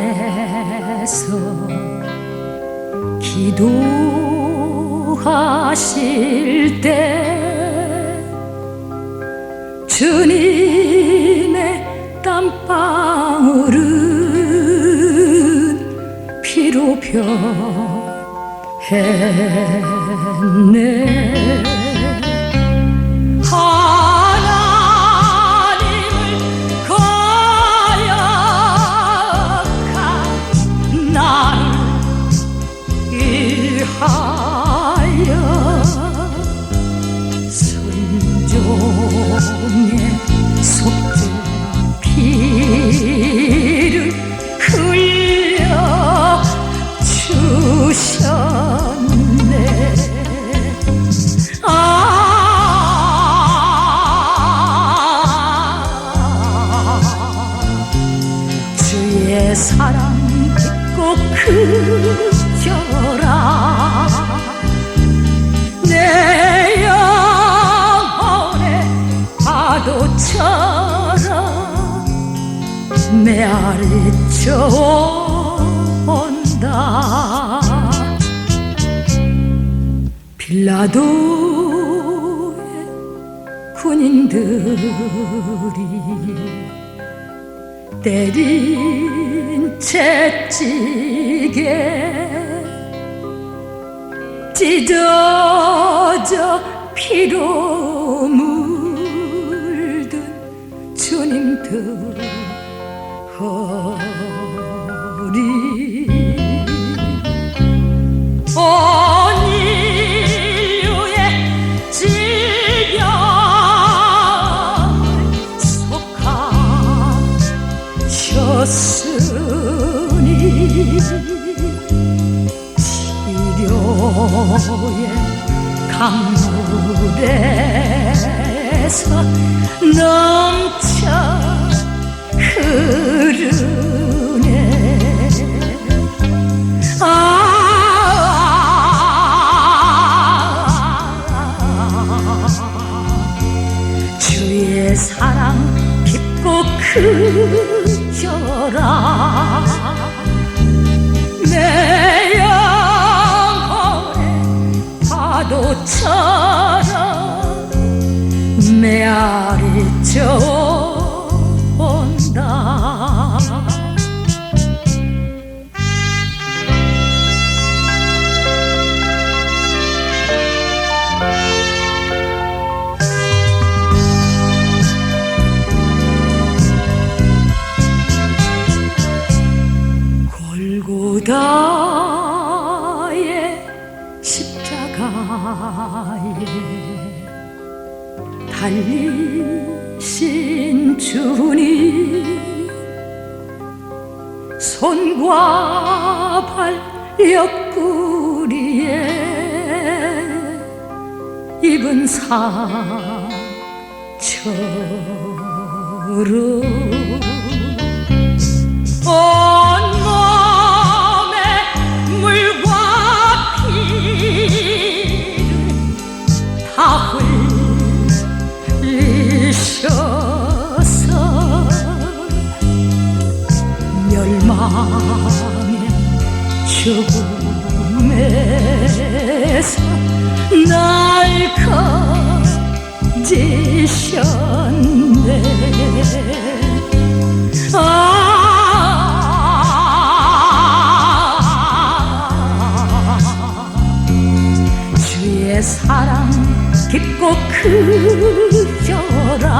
앞에서 기도하실 때 주님의 땀방울은 피로 변했네 사랑 깊고 크셔라. 내 영혼의 파도처럼 메아리쳐 온다. 빌라도의 군인들이 때린 채찍에 찢어져 피로 물든 주님 들 치료의 강물에서 넘쳐 흐르네. 아 주의 사랑 깊고 크셔라 파도처럼 메아리쳐 온다. 골고다 달리신 주님 손과 발 옆구리에 입은 상처로 온몸에 물과 피를 다 죽음에서 날 건지셨네. 아 주의 사랑 깊고 크셔라